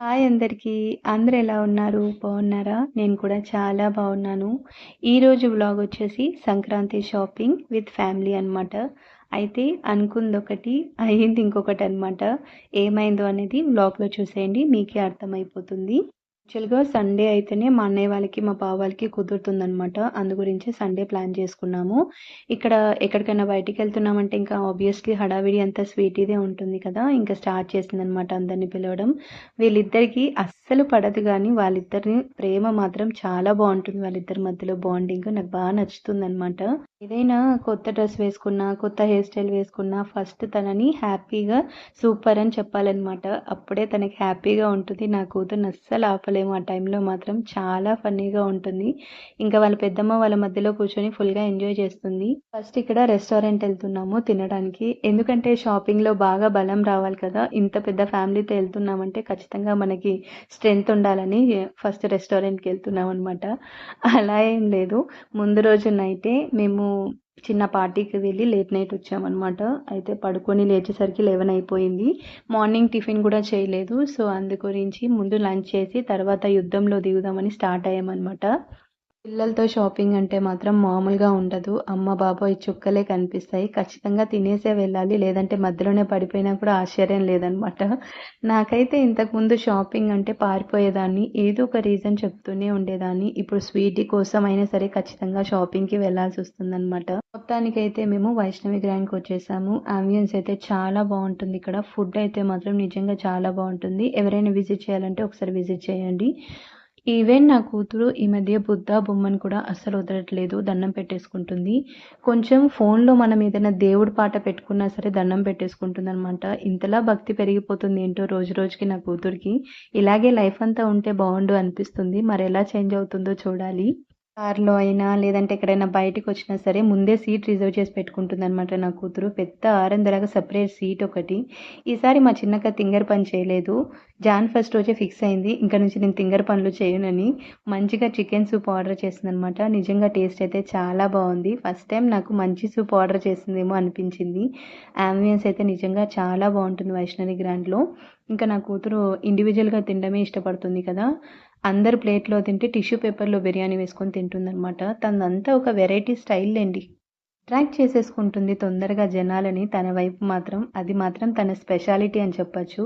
Hi అందరికీ. అందరు ఎలా ఉన్నారు? బాగున్నారా? నేను కూడా చాలా బాగున్నాను. ఈరోజు వ్లాగ్ వచ్చేసి సంక్రాంతి షాపింగ్ విత్ ఫ్యామిలీ అనమాట అయితే అనుకుంది ఒకటి అయింది ఇంకొకటి అనమాట ఏమైందో అనేది వ్లాగ్లో చూసేయండి మీకే అర్థమైపోతుంది. యాక్చువల్గా సండే అయితేనే మా అన్నయ్య వాళ్ళకి మా బావ వాళ్ళకి కుదురుతుందనమాట అందు గురించి సండే ప్లాన్ చేసుకున్నాము. ఇక్కడ ఎక్కడికైనా బయటికి వెళ్తున్నామంటే ఇంకా ఆబ్వియస్లీ హడావిడి అంతా స్వీటీదే ఉంటుంది కదా. ఇంకా స్టార్ట్ చేసిందనమాట అందరిని పిలవడం. వీళ్ళిద్దరికీ అస్సలు పడదు కానీ వాళ్ళిద్దరిని ప్రేమ మాత్రం చాలా బాగుంటుంది. వాళ్ళిద్దరి మధ్యలో బాండింగ్ నాకు బాగా నచ్చుతుంది అనమాట ఏదైనా కొత్త డ్రెస్ వేసుకున్నా కొత్త హెయిర్ స్టైల్ వేసుకున్నా ఫస్ట్ తనని హ్యాపీగా సూపర్ అని చెప్పాలన్నమాట. అప్పుడే తనకి హ్యాపీగా ఉంటుంది. నా కూతురు అస్సలు ఆపలేదు. చెప్పలేము ఆ టైంలో మాత్రం చాలా ఫన్నీగా ఉంటుంది. ఇంకా వాళ్ళ పెద్దమ్మ వాళ్ళ మధ్యలో కూర్చొని ఫుల్గా ఎంజాయ్ చేస్తుంది. ఫస్ట్ ఇక్కడ రెస్టారెంట్ వెళ్తున్నాము తినడానికి. ఎందుకంటే షాపింగ్లో బాగా బలం రావాలి కదా. ఇంత పెద్ద ఫ్యామిలీతో వెళ్తున్నామంటే ఖచ్చితంగా మనకి స్ట్రెంగ్త్ ఉండాలని ఫస్ట్ రెస్టారెంట్కి వెళ్తున్నాం అనమాట అలా ఏం లేదు. ముందు రోజు నైటే మేము చిన్న పార్టీకి వెళ్ళి లేట్ నైట్ వచ్చామన్నమాట. అయితే పడుకొని లేచేసరికి లెవెన్ అయిపోయింది. మార్నింగ్ టిఫిన్ కూడా చేయలేదు. సో అందు గురించి ముందు లంచ్ చేసి తర్వాత యుద్ధంలో దిగుదామని స్టార్ట్ అయ్యామన్నమాట. పిల్లలతో షాపింగ్ అంటే మాత్రం మామూలుగా ఉండదు. అమ్మ బాబోయ్ చుక్కలే కనిపిస్తాయి. ఖచ్చితంగా తినేసే వెళ్ళాలి. లేదంటే మధ్యలోనే పడిపోయినా కూడా ఆశ్చర్యం లేదనమాట నాకైతే ఇంతకుముందు షాపింగ్ అంటే పారిపోయేదాన్ని. ఏదో ఒక రీజన్ చెప్తూనే ఉండేదాన్ని. ఇప్పుడు స్వీట్ కోసం అయినా సరే ఖచ్చితంగా షాపింగ్కి వెళ్ళాల్సి వస్తుందన్నమాట. మొత్తానికైతే మేము వైష్ణవి గ్రాండ్కి వచ్చేసాము. అంబియన్స్ అయితే చాలా బాగుంటుంది ఇక్కడ. ఫుడ్ అయితే మాత్రం నిజంగా చాలా బాగుంటుంది. ఎవరైనా విజిట్ చేయాలంటే ఒకసారి విజిట్ చేయండి. ఈవెన్ నా కూతురు ఈ మధ్య బుద్ధ బొమ్మను కూడా అస్సలు వదలట్లేదు దండం పెట్టేసుకుంటుంది. కొంచెం ఫోన్లో మనం ఏదైనా దేవుడి పాట పెట్టుకున్నా సరే దండం పెట్టేసుకుంటుంది అనమాట ఇంతలా భక్తి పెరిగిపోతుంది ఏంటో రోజు రోజుకి నా కూతురికి. ఇలాగే లైఫ్ అంతా ఉంటే బాగుండు అనిపిస్తుంది. మరి ఎలా చేంజ్ అవుతుందో చూడాలి. కార్లో అయినా లేదంటే ఎక్కడైనా బయటకు వచ్చినా సరే ముందే సీట్ రిజర్వ్ చేసి పెట్టుకుంటుంది అనమాట నా కూతురు. పెద్ద ఆరందలాగా సపరేట్ సీట్ ఒకటి. ఈసారి మా చిన్నక్క తింగర్ పని చేయలేదు. జాన్ ఫస్ట్ రోజే ఫిక్స్ అయింది. ఇంకా నుంచి నేను తింగర్ పనులు చేయనని మంచిగా చికెన్ సూప్ ఆర్డర్ చేసింది అనమాట నిజంగా టేస్ట్ అయితే చాలా బాగుంది. ఫస్ట్ టైం నాకు మంచి సూప్ ఆర్డర్ చేసిందేమో అనిపించింది. ఆంబియన్స్ అయితే నిజంగా చాలా బాగుంటుంది వైష్ణవి గ్రాండ్లో. ఇంకా నా కూతురు ఇండివిజువల్గా తినడమే ఇష్టపడుతుంది కదా. అందరు ప్లేట్లో తింటే టిష్యూ పేపర్లో బిర్యానీ వేసుకొని తింటుందన్నమాట. తనంతా ఒక వెరైటీ స్టైల్ అండి. అట్రాక్ట్ చేసేసుకుంటుంది తొందరగా జనాలని. తన వైపు మాత్రం అది మాత్రం తన స్పెషాలిటీ అని చెప్పచ్చు.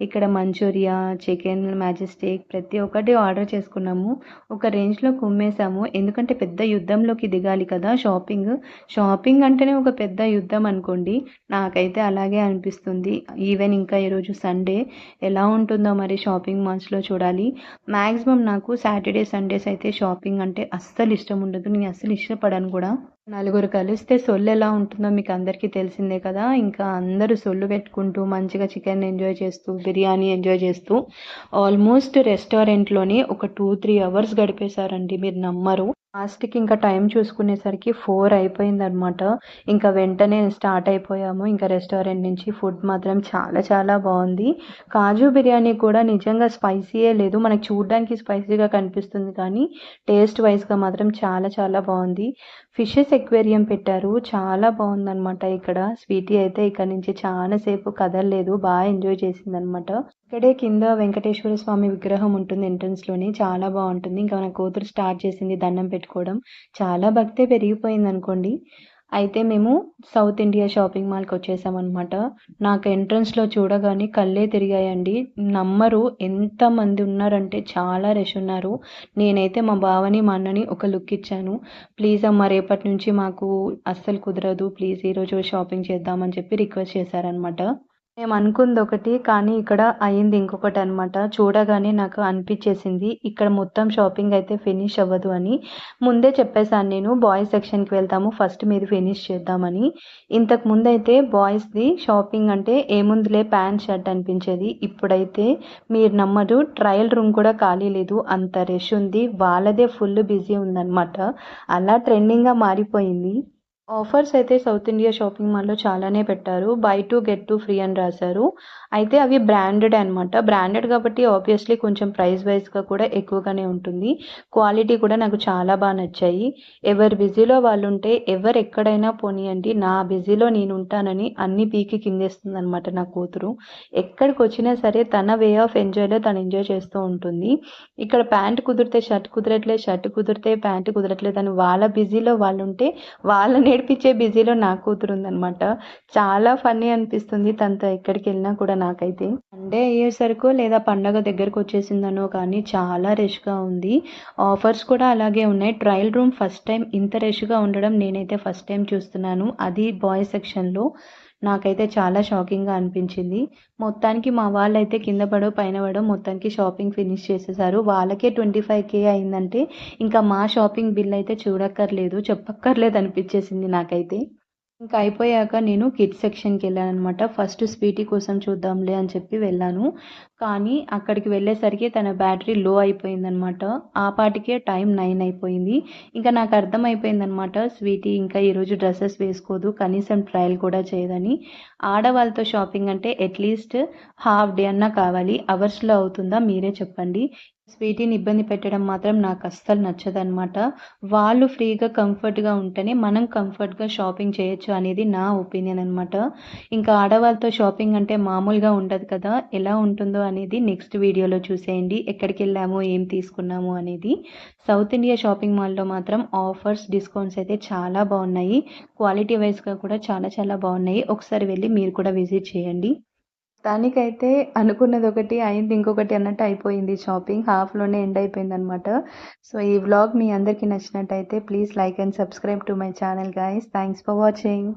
ఇక్కడ మంచూరియా చికెన్ మ్యాజిస్టిక్ ప్రతి ఒక్కటి ఆర్డర్ చేసుకున్నాము. ఒక రేంజ్లో కుమ్మేసాము ఎందుకంటే పెద్ద యుద్ధంలోకి దిగాలి కదా షాపింగ్ షాపింగ్ అంటేనే ఒక పెద్ద యుద్ధం అనుకోండి. నాకైతే అలాగే అనిపిస్తుంది. ఈవెన్ ఇంకా ఈరోజు సండే ఎలా ఉంటుందో మరి షాపింగ్ మాల్స్లో చూడాలి. మ్యాక్సిమం నాకు సాటర్డే సండేస్ అయితే షాపింగ్ అంటే అస్సలు ఇష్టం ఉండదు. నేను అస్సలు ఇష్టపడను కూడా. నలుగురు కలిస్తే సొల్లు ఎలా ఉంటుందో మీకు అందరికీ తెలిసిందే కదా. ఇంకా అందరూ సొల్లు పెట్టుకుంటూ మంచిగా చికెన్ ఎంజాయ్ చేస్తూ బిర్యానీ ఎంజాయ్ చేస్తూ ఆల్మోస్ట్ రెస్టారెంట్లోనే ఒక టూ త్రీ అవర్స్ గడిపేశారండి మీరు నమ్మరు. లాస్ట్కి ఇంకా టైం చూసుకునేసరికి ఫోర్ అయిపోయిందనమాట ఇంకా వెంటనే స్టార్ట్ అయిపోయాము. ఇంకా రెస్టారెంట్ నుంచి ఫుడ్ మాత్రం చాలా చాలా బాగుంది. కాజు బిర్యానీ కూడా నిజంగా స్పైసీయే లేదు. మనకు చూడడానికి స్పైసీగా కనిపిస్తుంది కానీ టేస్ట్ వైజ్గా మాత్రం చాలా చాలా బాగుంది. ఫిషెస్ ఎక్వేరియం పెట్టారు. చాలా బాగుందనమాట ఇక్కడ. స్వీటీ అయితే ఇక్కడ నుంచి చాలాసేపు కదలలేదు. బాగా ఎంజాయ్ చేసిందనమాట ఇక్కడే కింద వెంకటేశ్వర స్వామి విగ్రహం ఉంటుంది ఎంట్రన్స్లోనే. చాలా బాగుంటుంది. ఇంకా నా కూతురు స్టార్ట్ చేసింది దండం పెట్టుకోవడం. చాలా భక్తే పెరిగిపోయింది అనుకోండి అయితే మేము సౌత్ ఇండియా షాపింగ్ మాల్కి వచ్చేసామన్నమాట. నాకు ఎంట్రన్స్లో చూడగానే కళ్ళే తిరిగాయండి. నమ్మరు. ఎంతమంది ఉన్నారంటే చాలా రష్ ఉన్నారు. నేనైతే మా బావని మా అన్నని ఒక లుక్ ఇచ్చాను. ప్లీజ్ అమ్మ రేపటి నుంచి మాకు అస్సలు కుదరదు. ప్లీజ్ ఈరోజు షాపింగ్ చేద్దామని చెప్పి రిక్వెస్ట్ చేశారనమాట మేము అనుకుంది ఒకటి కానీ ఇక్కడ అయింది ఇంకొకటి అనమాట చూడగానే నాకు అనిపించేసింది ఇక్కడ మొత్తం షాపింగ్ అయితే ఫినిష్ అవ్వదు అని. ముందే చెప్పేశాను నేను బాయ్స్ సెక్షన్కి వెళ్తాము ఫస్ట్ మీరు ఫినిష్ చేద్దామని. ఇంతకు ముందు అయితే బాయ్స్ది షాపింగ్ అంటే ఏముందిలే ప్యాంట్ షర్ట్ అనిపించేది. ఇప్పుడైతే మీరు నమ్మరు ట్రయల్ రూమ్ కూడా ఖాళీ లేదు అంత రష్ ఉంది వాళ్ళదే ఫుల్ బిజీ ఉందన్నమాట. అలా ట్రెండింగ్గా మారిపోయింది. ఆఫర్స్ అయితే సౌత్ ఇండియా షాపింగ్ మాల్‌లో చాలానే పెట్టారు. Buy two get two free అని రాశారు. అయితే అవి బ్రాండెడ్ అనమాట. బ్రాండెడ్ కాబట్టి ఆబ్వియస్‌లీ కొంచెం ప్రైస్ వైజ్గా కూడా ఎక్కువగానే ఉంటుంది. క్వాలిటీ కూడా నాకు చాలా బాగా నచ్చాయి. ఎవరి బిజీలో వాళ్ళు ఉంటే ఎవరు ఎక్కడైనా పోనీయండి. నా బిజీలో నేను ఉంటానని అన్ని పీకి కిందేస్తుందనమాట నా కూతురు. ఎక్కడికి వచ్చినా సరే తన వే ఆఫ్ ఎంజాయ్‌లో తను ఎంజాయ్ చేస్తూ ఉంటుంది. ఇక్కడ ప్యాంట్ కుదిరితే షర్ట్ కుదరట్లేదు. షర్ట్ కుదిరితే ప్యాంట్ కుదరట్లేదు అని వాళ్ళ బిజీలో వాళ్ళు ఉంటే వాళ్ళని నేర్పించే బిజీలో నా కూతురు ఉందనమాట. చాలా ఫన్నీ అనిపిస్తుంది తనతో ఎక్కడికి వెళ్ళినా కూడా నాకైతే. సండే అయ్యేసరికో లేదా పండగ దగ్గరకు వచ్చేసిందనో కానీ చాలా రష్‌గా ఉంది. ఆఫర్స్ కూడా అలాగే ఉన్నాయి. ట్రయల్ రూమ్ ఫస్ట్ టైం ఇంత రష్‌గా ఉండడం నేనైతే ఫస్ట్ టైం చూస్తున్నాను. అది బాయ్స్ సెక్షన్‌లో. నాకైతే చాలా షాకింగ్‌గా అనిపించింది. మొత్తానికి మా వాళ్ళైతే కింద పడో, పైన పడో మొత్తానికి షాపింగ్ ఫినిష్ చేసేసారు. వాళ్ళకే 25,000 అయిందంటే ఇంకా మా షాపింగ్ బిల్ అయితే చూడక్కర్లేదు, చెప్పక్కర్లేదు అనిపించేసింది నాకైతే. ఇంకా అయిపోయాక నేను కిడ్స్ అనమాట ఫస్ట్ స్వీటీ కోసం చూద్దాంలే అని చెప్పి వెళ్ళాను. కానీ అక్కడికి వెళ్ళేసరికి తన బ్యాటరీ లో అయిపోయిందనమాట. ఆ పాటికే టైం నైన్ అయిపోయింది. ఇంకా నాకు అర్థమైపోయిందనమాట స్వీటీ ఇంకా ఈరోజు డ్రెస్సెస్ వేసుకోదు. కనీసం ట్రయల్ కూడా చేయదని. ఆడవాళ్ళతో షాపింగ్ అంటే అట్‌లీస్ట్ హాఫ్ డే అన్నా కావాలి. అవర్స్‌లో అవుతుందా మీరే చెప్పండి. స్వీటీని ఇబ్బంది పెట్టడం మాత్రం నాకు అస్సలు నచ్చదనమాట. వాళ్ళు ఫ్రీగా, కంఫర్ట్‌గా ఉంటేనే మనం కంఫర్ట్‌గా షాపింగ్ చేయొచ్చు అనేది నా ఒపీనియన్ అనమాట. ఇంకా ఆడవాళ్ళతో షాపింగ్ అంటే మామూలుగా ఉండదు కదా! ఎలా ఉంటుందో అనేది నెక్స్ట్ వీడియోలో చూసేయండి. ఎక్కడికెళ్ళాము, ఏం తీసుకున్నాము అనేది. సౌత్ ఇండియా షాపింగ్ మాల్‌లో మాత్రం ఆఫర్స్, డిస్కౌంట్స్ అయితే చాలా బాగున్నాయి క్వాలిటీ వైస్‌గా కూడా చాలా చాలా బాగున్నాయి ఒకసారి వెళ్ళి మీరు కూడా విజిట్ చేయండి. దానికైతే అనుకున్నది ఒకటి అయింది ఇంకొకటి అన్నట్టు అయిపోయింది షాపింగ్. హాఫ్‌లోనే ఎండ్ అయిపోయిందనమాట. సో, ఈ వ్లాగ్ మీ అందరికీ నచ్చినట్టయితే please like and subscribe to my channel guys. Thanks for watching.